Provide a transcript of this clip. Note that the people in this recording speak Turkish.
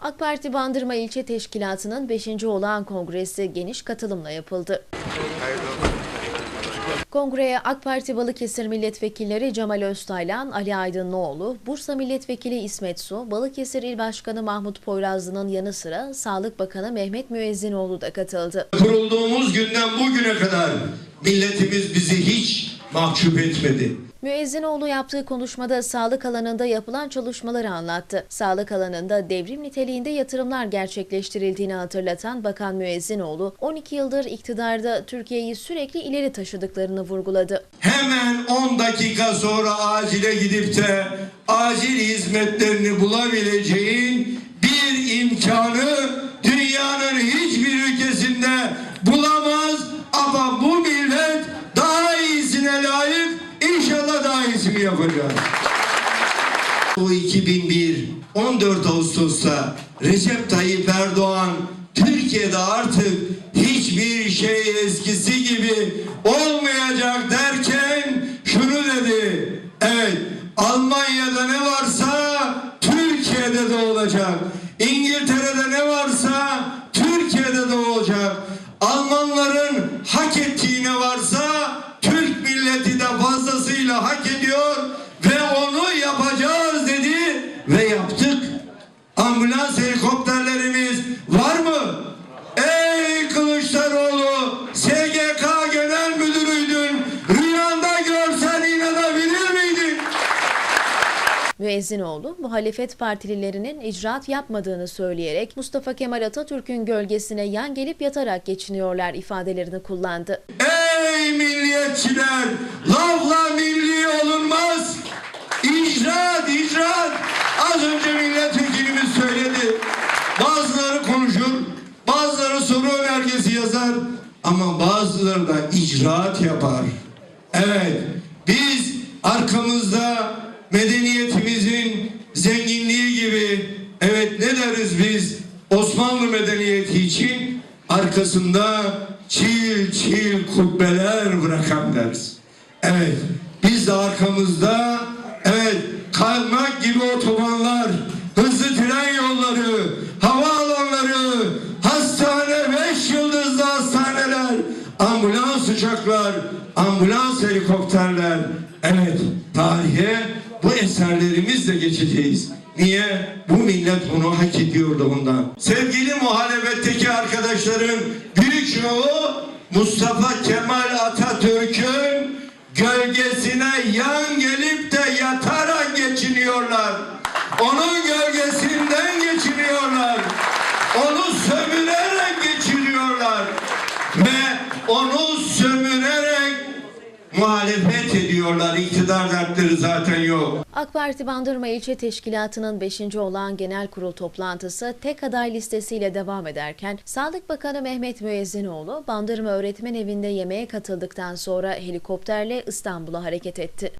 AK Parti Bandırma İlçe Teşkilatı'nın 5. olağan kongresi geniş katılımla yapıldı. Kongreye AK Parti Balıkesir Milletvekilleri Cemal Öztaylan, Ali Aydınlıoğlu, Bursa Milletvekili İsmet Su, Balıkesir İl Başkanı Mahmut Poyrazlı'nın yanı sıra Sağlık Bakanı Mehmet Müezzinoğlu da katıldı. Kurulduğumuz günden bugüne kadar milletimiz bizi hiç mahcup etmedi. Müezzinoğlu yaptığı konuşmada sağlık alanında yapılan çalışmaları anlattı. Sağlık alanında devrim niteliğinde yatırımlar gerçekleştirildiğini hatırlatan Bakan Müezzinoğlu, 12 yıldır iktidarda Türkiye'yi sürekli ileri taşıdıklarını vurguladı. Hemen 10 dakika sonra acile gidip de acil hizmetlerini bulabileceğin bir imkanı dünyanın hiçbir ülkesinde bulamaz ama bu yapacak. O 2001 14 Ağustos'ta Recep Tayyip Erdoğan Türkiye'de artık hiçbir şey eskisi gibi olmayacak derken şunu dedi. Evet Almanya'da ne varsa Türkiye'de de olacak. İngiltere'de ne varsa Türkiye'de de olacak. Almanların hak ettiği ne varsa Türk milleti de fazlasıyla hak ediyor ve onu yapacağız dedi ve yaptık. Ambulans helikopterlerimiz var mı? Ey Kılıçdaroğlu SGK Genel Müdürüydün. Rüyanda görsen inanabilir miydin? Müezzinoğlu, muhalefet partililerinin icraat yapmadığını söyleyerek Mustafa Kemal Atatürk'ün gölgesine yan gelip yatarak geçiniyorlar ifadelerini kullandı. Ey milliyetçiler! Lafla milli olunmaz. İcraat, icraat. Az önce milletvekilimiz söyledi. Bazıları konuşur, bazıları soru önergesi yazar ama bazıları da icraat yapar. Evet, biz arkamızda medeniyetimizin zenginliği gibi evet ne deriz biz Osmanlı medeniyeti için arkasında çil çil kubbeler bırakan deriz. Evet biz de arkamızda evet kaymak gibi otobanlar, hızlı tren yolları, havaalanları, hastane, beş yıldızlı hastaneler, ambulans uçaklar, ambulans helikopterler. Evet tarihe bu eserlerimizle geçeceğiz. Niye? Bu millet bunu hak ediyordu ondan. Sevgili muhalefetteki arkadaşların büyük çoğu Mustafa Kemal Atatürk'ün gölgesine yan gelip de yatarak geçiniyorlar. Onun gölgesinden geçiniyorlar. Onu sömürerek geçiriyorlar. Ve onu sömürerek muhalefet ediyorlar. İktidar dertleri zaten yok. AK Parti Bandırma İlçe Teşkilatı'nın 5. olağan genel kurul toplantısı tek aday listesiyle devam ederken Sağlık Bakanı Mehmet Müezzinoğlu Bandırma Öğretmen Evi'nde yemeğe katıldıktan sonra helikopterle İstanbul'a hareket etti.